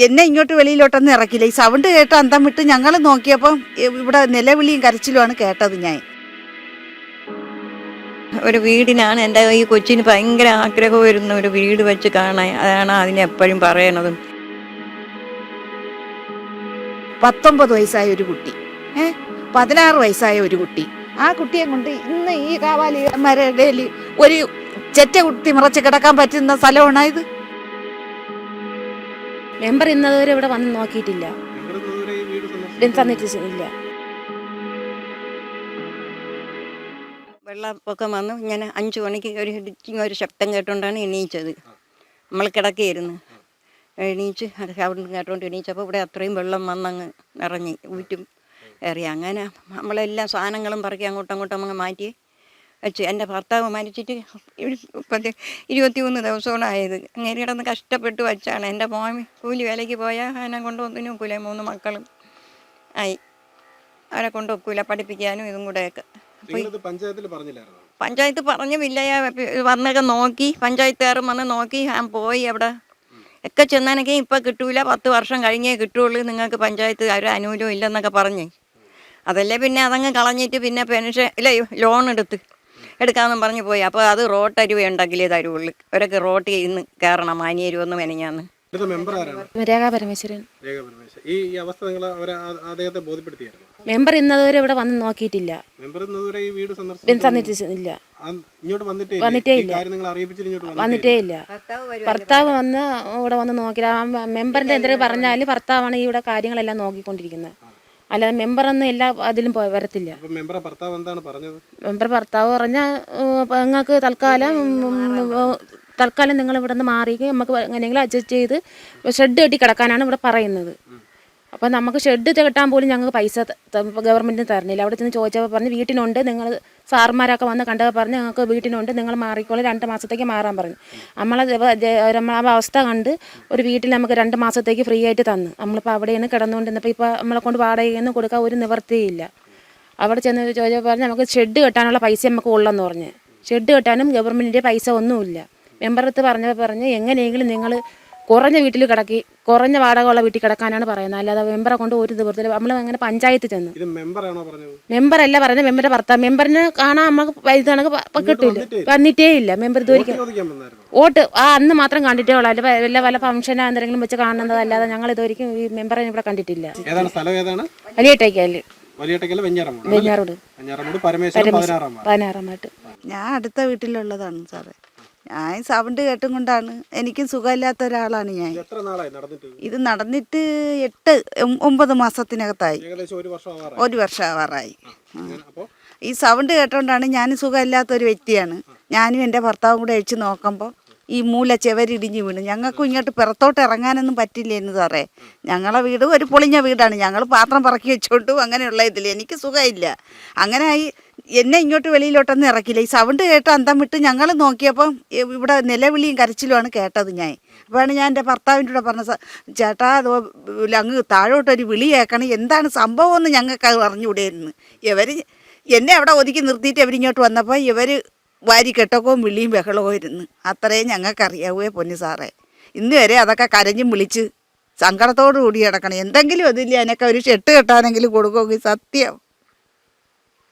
എന്നെ ഇങ്ങോട്ട് വെളിയിലോട്ടൊന്നും ഇറക്കില്ല. ഈ സൗണ്ട് കേട്ട് അന്തം വിട്ട് ഞങ്ങൾ നോക്കിയപ്പോൾ ഇവിടെ നിലവിളിയും കരച്ചിലുമാണ് കേട്ടത് ഞാൻ. ഒരു വീടിനാണ് എന്റെ ഈ കൊച്ചിന് ഭയങ്കര ആഗ്രഹം വരുന്ന ഒരു വീട് വെച്ച് കാണാൻ അതാണ് അതിനെ എപ്പോഴും പറയണതും. പത്തൊമ്പത് വയസ്സായ ഒരു കുട്ടി. ഏ? പതിനാറ് വയസ്സായ ഒരു കുട്ടി. ആ കുട്ടിയെ കൊണ്ട് ഇന്ന് ഈ കാവാലിമാരുടെ ഒരു ചെറ്റ കുട്ടി മറച്ച് കിടക്കാൻ പറ്റുന്ന സ്ഥലമാണ് ഇത്? മെമ്പർ ഇന്നതുവരെ ഇവിടെ വന്ന് നോക്കിയിട്ടില്ല. തന്നിട്ടില്ല. വെള്ളപ്പൊക്കം വന്നു. ഇങ്ങനെ അഞ്ചു മണിക്ക് ഒരു ഇടിച്ചിങ് ഒരു ശബ്ദം കേട്ടുകൊണ്ടാണ് എണീച്ചത്. നമ്മൾ കിടക്കുകയായിരുന്നു എണീച്ച് അത് അവിടെ കേട്ടോണ്ട് എണീച്ചപ്പോൾ ഇവിടെ അത്രയും വെള്ളം വന്നങ്ങ് ഇറങ്ങി ഊറ്റും ഏറി. അങ്ങനെ നമ്മളെല്ലാം സാധനങ്ങളും പറക്കി അങ്ങോട്ടും അങ്ങോട്ടും അങ്ങ് മാറ്റി. വെച്ച് എന്റെ ഭർത്താവ് മരിച്ചിട്ട് പത്ത് മുപ്പത്തി ഇരുപത്തിമൂന്ന് ദിവസമാണ് ആയത് അങ്ങനെ കിടന്ന് കഷ്ടപ്പെട്ട് വച്ചാണ്. എന്റെ മോൻ കൂലി വേലയ്ക്ക് പോയാൽ അതിനെ കൊണ്ട് ഒന്നിനും ഒക്കില്ല മൂന്ന് മക്കളും ആയി. അവരെ കൊണ്ട് ഒക്കില്ല പഠിപ്പിക്കാനും ഇതും കൂടെയൊക്കെ. പഞ്ചായത്ത് പറഞ്ഞില്ല. വന്നൊക്കെ നോക്കി പഞ്ചായത്തുകാരും വന്ന് നോക്കി. ഞാൻ പോയി അവിടെ ഒക്കെ ചെന്നാനൊക്കെ ഇപ്പം കിട്ടൂല. പത്ത് വർഷം കഴിഞ്ഞേ കിട്ടുള്ളൂ. നിങ്ങൾക്ക് പഞ്ചായത്ത് ഒരു അനുകൂലം ഇല്ലെന്നൊക്കെ പറഞ്ഞ്. അതല്ലേ പിന്നെ അതങ്ങ് കളഞ്ഞിട്ട് പിന്നെ പെൻഷൻ ഇല്ല ലോൺ എടുത്ത്. എടുക്കാമെന്നും പറഞ്ഞു പോയി. അപ്പോൾ അത് റോട്ടരുവ ഉണ്ടെങ്കിലേ തരുള്ളൂ അവരൊക്കെ റോട്ടിൽ ഇന്ന് കയറണം. മാനിയരുവെന്ന് മെനഞ്ഞാന്ന്. മെമ്പർ ആരാണ്? രേഖാ പരമേശ്വരൻ. രേഖ പരമേശ്വരൻ. ഈ ഈ അവസ്ഥ നിങ്ങൾ അവരെ അദ്ദേഹത്തെ ബോധ്യപ്പെടുത്തിയായിരുന്നു? മെമ്പർ ഇന്നതുവരെ ഇവിടെ വന്ന് നോക്കിയിട്ടില്ല. മെമ്പർ ഇന്നതുവരെ ഈ വീട് സന്ദർശിച്ചു ആ, ഇങ്ങോട്ട് വന്നിട്ടേ ഈ ഇല്ല. വന്നിട്ടേ ഭർത്താവ് വന്ന് ഇവിടെ വന്ന് നോക്കി ആ മെമ്പറിന്റെ എന്തെങ്കിലും പറഞ്ഞാൽ ഭർത്താവാണ് ഈ ഇവിടെ കാര്യങ്ങളെല്ലാം നോക്കിക്കൊണ്ടിരിക്കുന്നത്. അല്ലാതെ മെമ്പറൊന്നും എല്ലാ അതിലും പോയി വരത്തില്ല. മെമ്പർ ഭർത്താവ് പറഞ്ഞ നിങ്ങൾക്ക് തൽക്കാലം തൽക്കാലം നിങ്ങൾ ഇവിടെ നിന്ന് മാറി നമുക്ക് എങ്ങനെയെങ്കിലും അഡ്ജസ്റ്റ് ചെയ്ത് ഷെഡ് കെട്ടി കിടക്കാനാണ് ഇവിടെ പറയുന്നത്. അപ്പോൾ നമുക്ക് ഷെഡ് കെട്ടാൻ പോലും ഞങ്ങൾക്ക് പൈസ ഗവൺമെന്റിന് തരണില്ല. അവിടെ ചെന്ന് ചോദിച്ചപ്പോൾ പറഞ്ഞ് വീട്ടിനുണ്ട്. നിങ്ങൾ സാർമാരൊക്കെ വന്ന് കണ്ടപ്പോൾ പറഞ്ഞ് ഞങ്ങൾക്ക് വീട്ടിനുണ്ട്. നിങ്ങൾ മാറിക്കോളൂ രണ്ട് മാസത്തേക്ക് മാറാൻ പറഞ്ഞു. നമ്മളെ നമ്മളെ അവസ്ഥ കണ്ട് ഒരു വീട്ടിൽ നമുക്ക് രണ്ട് മാസത്തേക്ക് ഫ്രീ ആയിട്ട് തന്നു. നമ്മളിപ്പോൾ അവിടെയാണ് കിടന്നുകൊണ്ടിരുന്നപ്പോൾ ഇപ്പോൾ നമ്മളെ കൊണ്ട് വാടകയൊന്നും കൊടുക്കാൻ ഒരു നിവൃത്തിയില്ല. അവിടെ ചെന്ന് ചോദിച്ചപ്പോൾ പറഞ്ഞ് നമുക്ക് ഷെഡ് കെട്ടാനുള്ള പൈസ നമുക്ക് ഉള്ളെന്ന് പറഞ്ഞ്. ഷെഡ് കെട്ടാനും ഗവൺമെന്റിന്റെ പൈസ ഒന്നുമില്ല. മെമ്പറത്ത് പറഞ്ഞപ്പോൾ പറഞ്ഞ് എങ്ങനെയെങ്കിലും നിങ്ങൾ കുറഞ്ഞ വീട്ടിൽ കിടക്കി കുറഞ്ഞ വാടകമുള്ള വീട്ടിൽ കിടക്കാനാണ് പറയുന്നത്. അല്ലാതെ മെമ്പറെ കൊണ്ട് ഒരു ദിവസത്തിൽ നമ്മൾ അങ്ങനെ പഞ്ചായത്ത് ചെന്ന്. മെമ്പറല്ല പറഞ്ഞത്. മെമ്പറെ ഭർത്താവ്. മെമ്പറിന് കാണാൻ നമുക്ക് പൈസ കിട്ടില്ല വന്നിട്ടേ ഇല്ല. മെമ്പർ ദൂരിക്കും വോട്ട് ആ അന്ന് മാത്രം കണ്ടിട്ടേ ഉള്ളൂ. അല്ല വല്ല വല്ല ഫംഗ്ഷനോ എന്തെങ്കിലും വെച്ച് കാണുന്നതല്ലാതെ ഞങ്ങൾ ഇതുവരെയും ഈ മെമ്പറെ ഇവിടെ കണ്ടിട്ടില്ല. ഏതാണ് സ്ഥലം ഏതാണ്? വലിയട്ടേക്കൽ. വെഞ്ഞാറോട്. പതിനാറാം ഞാൻ അടുത്ത വീട്ടിലുള്ളതാണ് സാറേ. ഞാൻ സൗണ്ട് കേട്ടും കൊണ്ടാണ്. എനിക്കും സുഖമില്ലാത്ത ഒരാളാണ് ഞാൻ. ഇത് നടന്നിട്ട്? എട്ട് ഒമ്പത് മാസത്തിനകത്തായി. ഒരു വർഷം ആവാറായി. ഈ സൗണ്ട് കേട്ടോണ്ടാണ് ഞാൻ സുഖമില്ലാത്ത ഒരു വ്യക്തിയാണ്. ഞാനും എന്റെ ഭർത്താവും കൂടെ അഴിച്ച് നോക്കുമ്പോൾ ഈ മൂല ചെവരിടിഞ്ഞ് വീണു. ഞങ്ങൾക്കും ഇങ്ങോട്ട് പിറത്തോട്ട് ഇറങ്ങാനൊന്നും പറ്റില്ല എന്ന് സാറേ. ഞങ്ങളെ വീട് ഒരു പൊളിഞ്ഞ വീടാണ്. ഞങ്ങൾ പാത്രം പറക്കി വെച്ചോണ്ടും അങ്ങനെയുള്ള ഇതിൽ എനിക്ക് സുഖമില്ല. അങ്ങനെ ആയി എന്നെ ഇങ്ങോട്ട് വെളിയിലോട്ടൊന്നും ഇറക്കില്ല. ഈ സൗണ്ട് കേട്ട് അന്തം വിട്ട് ഞങ്ങൾ നോക്കിയപ്പം ഇവിടെ നിലവിളിയും കരച്ചിലുമാണ് കേട്ടത് ഞാൻ. അപ്പോഴാണ് ഞാൻ എന്റെ ഭർത്താവിന്റെ കൂടെ പറഞ്ഞ ചേട്ടാ അതോ അങ്ങ് താഴോട്ടൊരു വിളി കേൾക്കണം. എന്താണ് സംഭവം എന്ന് ഞങ്ങൾക്ക് അത് അറിഞ്ഞുകൂടെയായിരുന്നു ഇവർ എന്നെ അവിടെ ഒതുക്കി നിർത്തിയിട്ട് അവരിങ്ങോട്ട് വന്നപ്പോൾ ഇവർ വാരി കെട്ടക്കവും വിളിയും ബഹളവും ഇരുന്ന് അത്രയും ഞങ്ങൾക്കറിയാവേ പൊന്നു സാറേ. ഇന്ന് വരെ അതൊക്കെ കരഞ്ഞും വിളിച്ച് സങ്കടത്തോടു കൂടി കിടക്കണം എന്തെങ്കിലും അതില്ല അതിനൊക്കെ ഒരു ഷെട്ട് കെട്ടാനെങ്കിലും കൊടുക്കുമെങ്കിൽ സത്യം ഇത് സംഭവം എന്ന് പറഞ്ഞു കഴിഞ്ഞാൽ ദൈവത്തിന്റെ ഒരു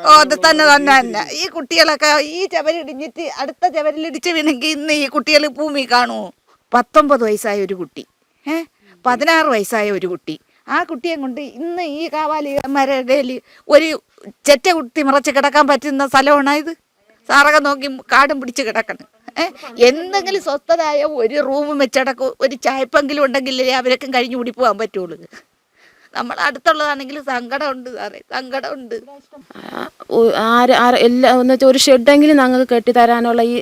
ഓ അത് തന്നെ തന്നെ തന്നെ. ഈ കുട്ടികളൊക്കെ ഈ ചവരിടിഞ്ഞിട്ട് അടുത്ത ചവരിലിടിച്ച് വീണെങ്കിൽ ഇന്ന് ഈ കുട്ടികൾ ഭൂമി കാണുമോ പത്തൊമ്പത് വയസ്സായ ഒരു കുട്ടി. ഏ? പതിനാറ് വയസ്സായ ഒരു കുട്ടി. ആ കുട്ടിയെ കൊണ്ട് ഇന്ന് ഈ കാവാലിമാരുടെ ഒരു ചെറ്റ കുട്ടി മറച്ച് കിടക്കാൻ പറ്റുന്ന സ്ഥലമാണ് ഇത്? സാറൊക്കെ നോക്കി കാടും പിടിച്ച് കിടക്കണം. എന്തെങ്കിലും സ്വസ്ഥതായ ഒരു റൂം വെച്ചടക്കം ഒരു ചായപ്പെങ്കിലും ഉണ്ടെങ്കിലേ അവരൊക്കെ കഴിഞ്ഞു കൂടി പോകാൻ പറ്റുള്ളൂ. നമ്മൾ അടുത്തുള്ളതാണെങ്കിൽ സങ്കടമുണ്ട് സാറേ സങ്കടമുണ്ട്. ആര് ആര് എല്ലാ എന്ന് വെച്ചാൽ ഒരു ഷെഡെങ്കിലും ഞങ്ങൾക്ക് കെട്ടിത്തരാനുള്ള ഈ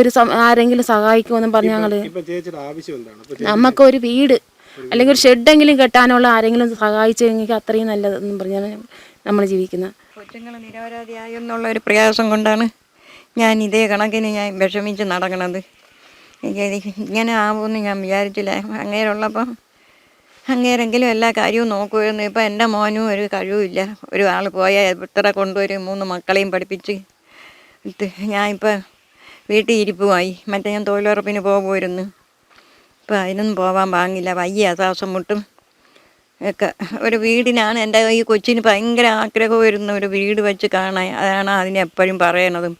ഒരു ആരെങ്കിലും സഹായിക്കുമെന്നും പറഞ്ഞു ഞങ്ങൾ നമുക്ക് ഒരു വീട് അല്ലെങ്കിൽ ഒരു ഷെഡെങ്കിലും കെട്ടാനുള്ള ആരെങ്കിലും സഹായിച്ചെങ്കിൽ അത്രയും നല്ലതെന്നും പറഞ്ഞാണ് നമ്മൾ ജീവിക്കുന്നത് കൊച്ചുങ്ങൾ നിരപരാധിയായി എന്നുള്ള ഒരു പ്രയാസം കൊണ്ടാണ് ഞാൻ ഇതേ കണക്കിന് ഞാൻ വിഷമിച്ച് നടക്കണത്. ഇങ്ങനെ ആവുമെന്ന് ഞാൻ വിചാരിച്ചില്ല. അങ്ങേരുള്ളപ്പം അങ്ങേരെങ്കിലും എല്ലാ കാര്യവും നോക്കുമായിരുന്നു ഇപ്പം എന്റെ മോനും ഒരു കഴിവില്ല ഒരു ആൾ പോയാൽ ഇത്ര കൊണ്ടുവരും മൂന്ന് മക്കളെയും പഠിപ്പിച്ച്. ഞാൻ ഇപ്പം വീട്ടിൽ ഇരിപ്പുമായി. മറ്റേ ഞാൻ തൊഴിലുറപ്പിന് പോകുമായിരുന്നു ഇപ്പം അതിനൊന്നും പോകാൻ പാങ്ങില്ല. വയ്യ ശ്വാസം മുട്ടും. ഒക്കെ ഒരു വീടിനാണ് എന്റെ ഈ കൊച്ചിന് ഭയങ്കര ആഗ്രഹം വരുന്ന ഒരു വീട് വെച്ച് കാണാൻ. അതാണ് അതിനെപ്പോഴും പറയണതും.